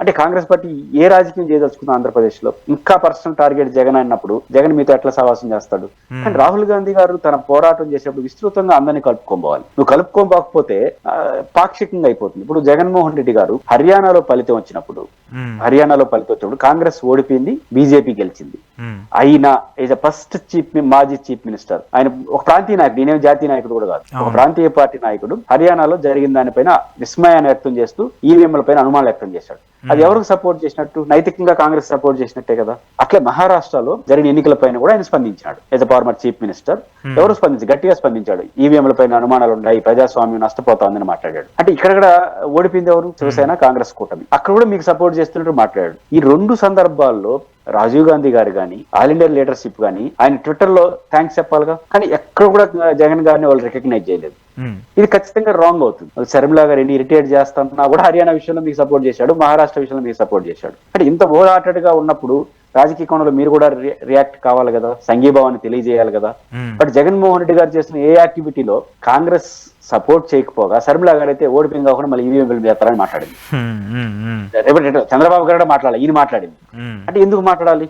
అంటే కాంగ్రెస్ పార్టీ ఏ రాజకీయం చేయదలుచుకుంది ఆంధ్రప్రదేశ్లో ఇంకా పర్సనల్ టార్గెట్ జగన్ అన్నప్పుడు జగన్ మీతో ఎట్లా సహవాసం చేస్తాడు? కానీ రాహుల్ గాంధీ గారు తన పోరాటం చేసేప్పుడు విస్తృతంగా అందరినీ కలుపుకోవాలి నువ్వు కలుపుకోకపోతే ఆ, పాక్షికంగా అయిపోతుంది. ఇప్పుడు జగన్మోహన్ రెడ్డి గారు హర్యానాలో ఫలితం వచ్చినప్పుడు హర్యానాలో ఫలితం వచ్చినప్పుడు కాంగ్రెస్ ఓడిపోయింది బీజేపీ గెలిచింది. ఆయన ఈజ్ ఫస్ట్ చీఫ్ మాజీ చీఫ్ మినిస్టర్. ఆయన ఒక ప్రాంతీయ నాయకుడు ఈయన జాతీయ నాయకుడు కూడా కాదు. ఒక. ప్రాంతీయ పార్టీ నాయకుడు హర్యానాలో జరిగిన దానిపైన విస్మయాన్ని వ్యక్తం చేస్తూ ఈవీఎంల పైన అనుమానం వ్యక్తం చేశాడు. అది ఎవరికి సపోర్ట్ చేసినట్టు? నైతికంగా కాంగ్రెస్ సపోర్ట్ చేసినట్టే కదా. అట్లే మహారాష్ట్రలో జరిగిన ఎన్నికల పైన కూడా ఆయన స్పందించాడు. ఎస్ ఫార్మర్ చీఫ్ మినిస్టర్ ఎవరు స్పందించి గట్టిగా స్పందించాడు. ఈవీఎంల పైన అనుమానాలు ఉన్నాయి ప్రజాస్వామ్యం నష్టపోతోందని మాట్లాడాడు. అంటే ఇక్కడ కూడా ఓడిపోయింది ఎవరు? శివసేన కాంగ్రెస్ కూటమి. అక్కడ కూడా మీకు సపోర్ట్ చేస్తున్నట్టు మాట్లాడాడు. ఈ రెండు సందర్భాల్లో రాజీవ్ గాంధీ గారు కానీ ఆల్ ఇండియా లీడర్షిప్ కానీ ఆయన ట్విట్టర్లో థ్యాంక్స్ చెప్పాలిగా. కానీ ఎక్కడ కూడా జగన్ గారిని వాళ్ళు రికగ్నైజ్ చేయలేదు. ఇది ఖచ్చితంగా రాంగ్ అవుతుంది. శర్మిలా గారు ఎన్ని ఇరిటేట్ చేస్తున్నా కూడా హర్యానా విషయంలో మీకు సపోర్ట్ చేశాడు మహారాష్ట్ర విషయంలో మీకు సపోర్ట్ చేశాడు. అంటే ఇంత గా ఉన్నప్పుడు రాజకీయ కోణంలో మీరు కూడా రియాక్ట్ కావాలి కదా సంఘీభావాన్ని తెలియజేయాలి కదా. బట్ జగన్మోహన్ రెడ్డి గారు చేసిన ఏ యాక్టివిటీలో కాంగ్రెస్ సపోర్ట్ చేయకపోగా శర్మిలా గారు అయితే ఓడిపోయింది కాకుండా మళ్ళీ ఈవీఎం చేస్తారని మాట్లాడింది. చంద్రబాబు గారు కూడా మాట్లాడాలి ఈయన మాట్లాడింది. అంటే ఎందుకు మాట్లాడాలి?